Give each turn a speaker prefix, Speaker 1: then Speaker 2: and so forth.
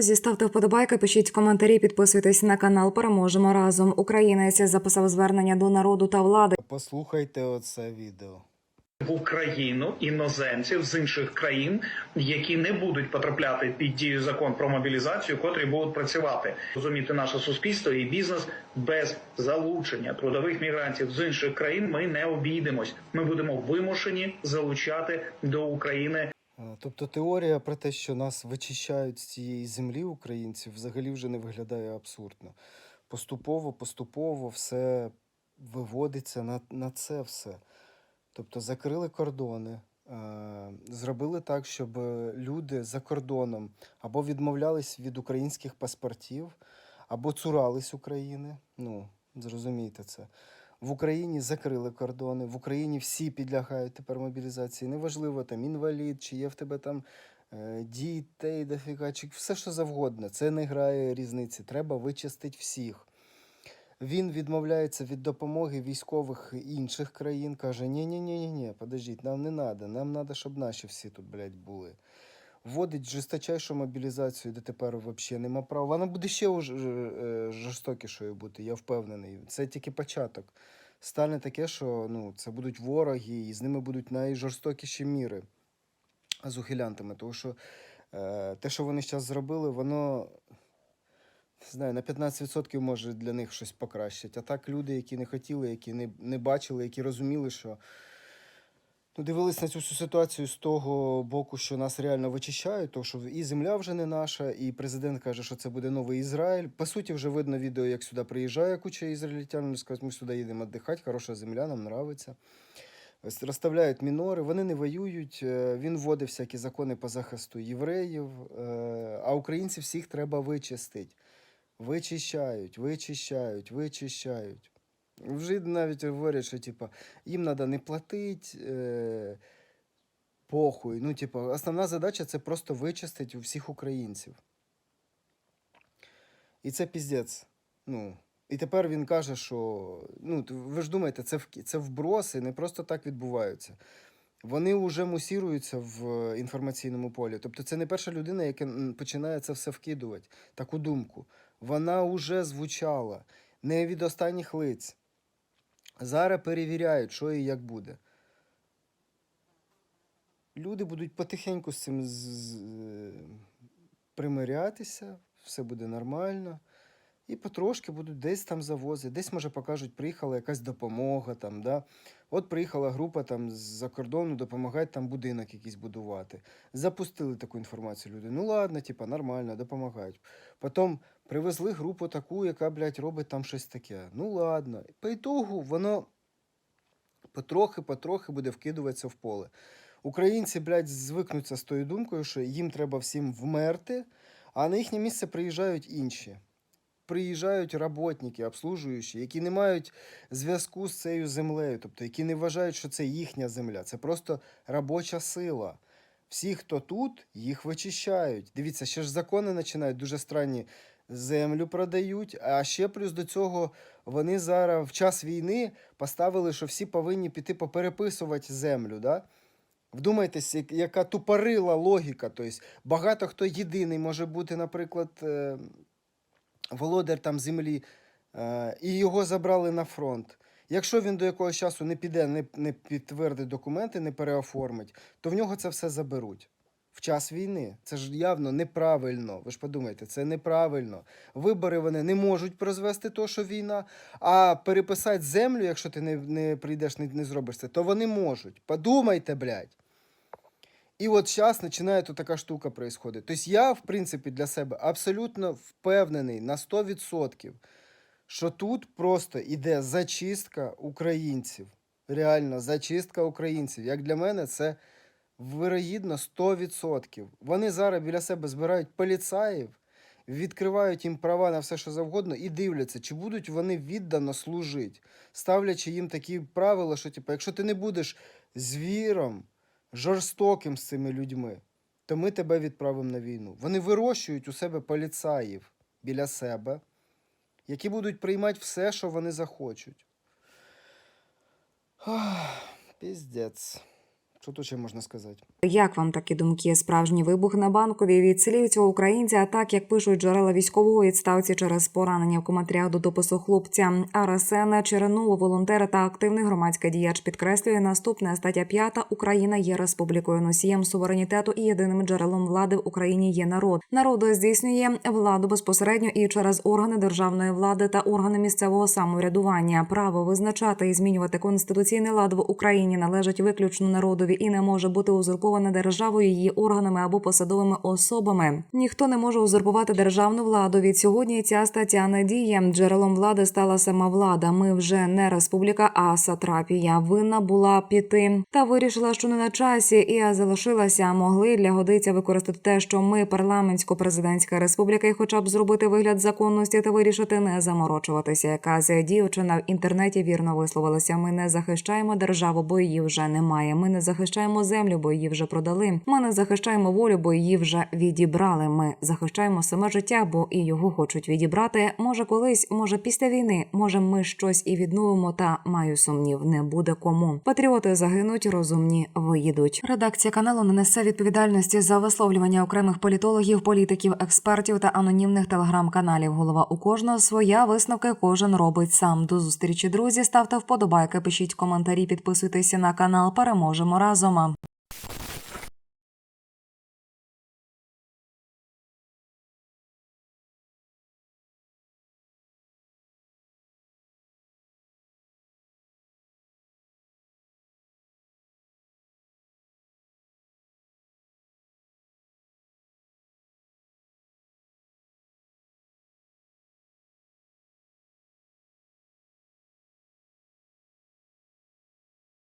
Speaker 1: Друзі, ставте вподобайки, пишіть коментарі, підписуйтесь на канал. Переможемо разом. Українець записав звернення до народу та влади.
Speaker 2: Послухайте оце відео.
Speaker 3: в Україну іноземців з інших країн, які не будуть потрапляти під дію закон про мобілізацію, котрі будуть працювати. Розуміти наше суспільство і бізнес без залучення трудових мігрантів з інших країн. Ми не обійдемось. Ми будемо вимушені залучати до України
Speaker 2: Тобто теорія про те, що нас вичищають з цієї землі українців, взагалі вже не виглядає абсурдно. Поступово, поступово все виводиться на, на це все. Тобто закрили кордони, е, зробили так, щоб люди за кордоном або відмовлялись від українських паспортів, або цурались України. Ну, зрозумійте це. В Україні закрили кордони, в Україні всі підлягають тепер мобілізації. Неважливо, там інвалід, чи є в тебе там е, дітей, дофіга, чи все що завгодно. Це не грає різниці. Треба вичистити всіх. Він відмовляється від допомоги військових інших країн, каже: ні ні ні ні ні подождіть, нам не треба, нам треба, щоб наші всі тут, блядь, були. Вводить жорсточайшу мобілізацію, де тепер взагалі нема права. Вона буде ще е, жорстокішою бути, я впевнений. Це тільки початок. Стане таке, що ну, це будуть вороги, і з ними будуть найжорстокіші міри з ухилянтами. Тому що е, те, що вони зараз зробили, воно не знаю, на 15% може для них щось покращить. А так люди, які не хотіли, які не, не бачили, які розуміли, що ну, дивились на цю всю ситуацію з того боку, що нас реально вичищають, то що і земля вже не наша, і президент каже, що це буде новий Ізраїль. По суті, вже видно відео, як сюди приїжджає куча ізраїльтян. Скажуть, ми сюди їдемо віддихати, хороша земля, нам нравиться. Розставляють мінори, вони не воюють. е, Він вводить всякі закони по захисту євреїв, е, а українців всіх треба вичистити. Вичищають, вичищають, вичищають. Вже навіть говорять, що типа, їм треба не платити, е, похуй. Ну, типа, основна задача це просто вичистити у всіх українців. І це піздець. Ну, і тепер він каже, що ну, ви ж думаєте, це, це вброси не просто так відбуваються. Вони вже мусіруються в інформаційному полі. Тобто це не перша людина, яка починає це все вкидувати, таку думку. Вона вже звучала не від останніх лиць. Зараз перевіряють, що і як буде. Люди будуть потихеньку з цим з- примирятися, все буде нормально. І потрошки будуть десь там завозити, десь, може, покажуть, приїхала якась допомога там, да? От приїхала група там з-за кордону допомагати там будинок якийсь будувати. Запустили таку інформацію люди. Ну ладно, типа, нормально, допомагають. Потім привезли групу таку, яка, блядь, робить там щось таке. Ну ладно. По ітогу воно потрохи-потрохи буде вкидуватися в поле. Українці, блядь, звикнуться з тою думкою, що їм треба всім вмерти, а на їхнє місце приїжджають інші. Приїжджають роботники, обслужуючі, які не мають зв'язку з цією землею, тобто які не вважають, що це їхня земля, це просто робоча сила. Всі, хто тут, їх вичищають. Дивіться, ще ж закони починають дуже странні. Землю продають, а ще плюс до цього вони зараз в час війни поставили, що всі повинні піти попереписувати землю. Да? Вдумайтесь, яка тупорила логіка. Тобто багато хто єдиний може бути, наприклад, е, володар там землі, е, і його забрали на фронт. Якщо він до якогось часу не піде, не, не підтвердить документи, не переоформить, то в нього це все заберуть. В час війни. Це ж явно неправильно. Ви ж подумайте, це неправильно. Вибори вони не можуть призвести то, що війна, а переписати землю, якщо ти не, не прийдеш, не, не зробиш це, то вони можуть. Подумайте, блядь. І от зараз починає тут така штука происходить. Тобто я, в принципі, для себе абсолютно впевнений на 100%, що тут просто іде зачистка українців. Реально, зачистка українців. Як для мене, це вирогідно 100%. Вони зараз біля себе збирають поліцаїв, відкривають їм права на все, що завгодно, і дивляться, чи будуть вони віддано служити, ставлячи їм такі правила, що, типу, якщо ти не будеш звіром, жорстоким з цими людьми, то ми тебе відправимо на війну. Вони вирощують у себе поліцаїв біля себе, які будуть приймати все, що вони захочуть. Ах, Піздець. Що тут ще можна сказати?
Speaker 1: Як вам такі думки? Справжній вибух на банковій від слів цього українця, а так як пишуть джерела військового відставці через поранення в коментарях до допису хлопця Арсена Черенову, волонтера та активний громадський діяч підкреслює наступне стаття 5. Україна є республікою носієм суверенітету і єдиним джерелом влади в Україні є народ. Народ здійснює владу безпосередньо і через органи державної влади та органи місцевого самоврядування. Право визначати і змінювати конституційний лад в Україні належить виключно народові і не може бути узурповане державою її органами або посадовими особами. Ніхто не може узурпувати державну владу. Від сьогодні ця стаття не діє. Джерелом влади стала сама влада. Ми вже не республіка, а сатрапія. Винна була піти та вирішила, що не на часі, і залишилася. Могли для годиця використати те, що ми парламентсько-президентська республіка, і хоча б зробити вигляд законності та вирішити не заморочуватися. Якась дівчина в інтернеті вірно висловилася. Ми не захищаємо державу, бо її вже немає. Ми не захищаємо землю, бо її вже продали. Ми не захищаємо волю, бо її вже відібрали. Ми захищаємо саме життя, бо і його хочуть відібрати. Може, колись, може, після війни, може, ми щось і відновимо. Та маю сумнів, не буде кому. Патріоти загинуть, розумні виїдуть. Редакція каналу не несе відповідальності за висловлювання окремих політологів, політиків, експертів та анонімних телеграм-каналів. Голова у кожного своя висновки кожен робить сам. До зустрічі, друзі. Ставте вподобайки, пишіть коментарі, підписуйтеся на канал. Переможемо разом. olacağı zaman.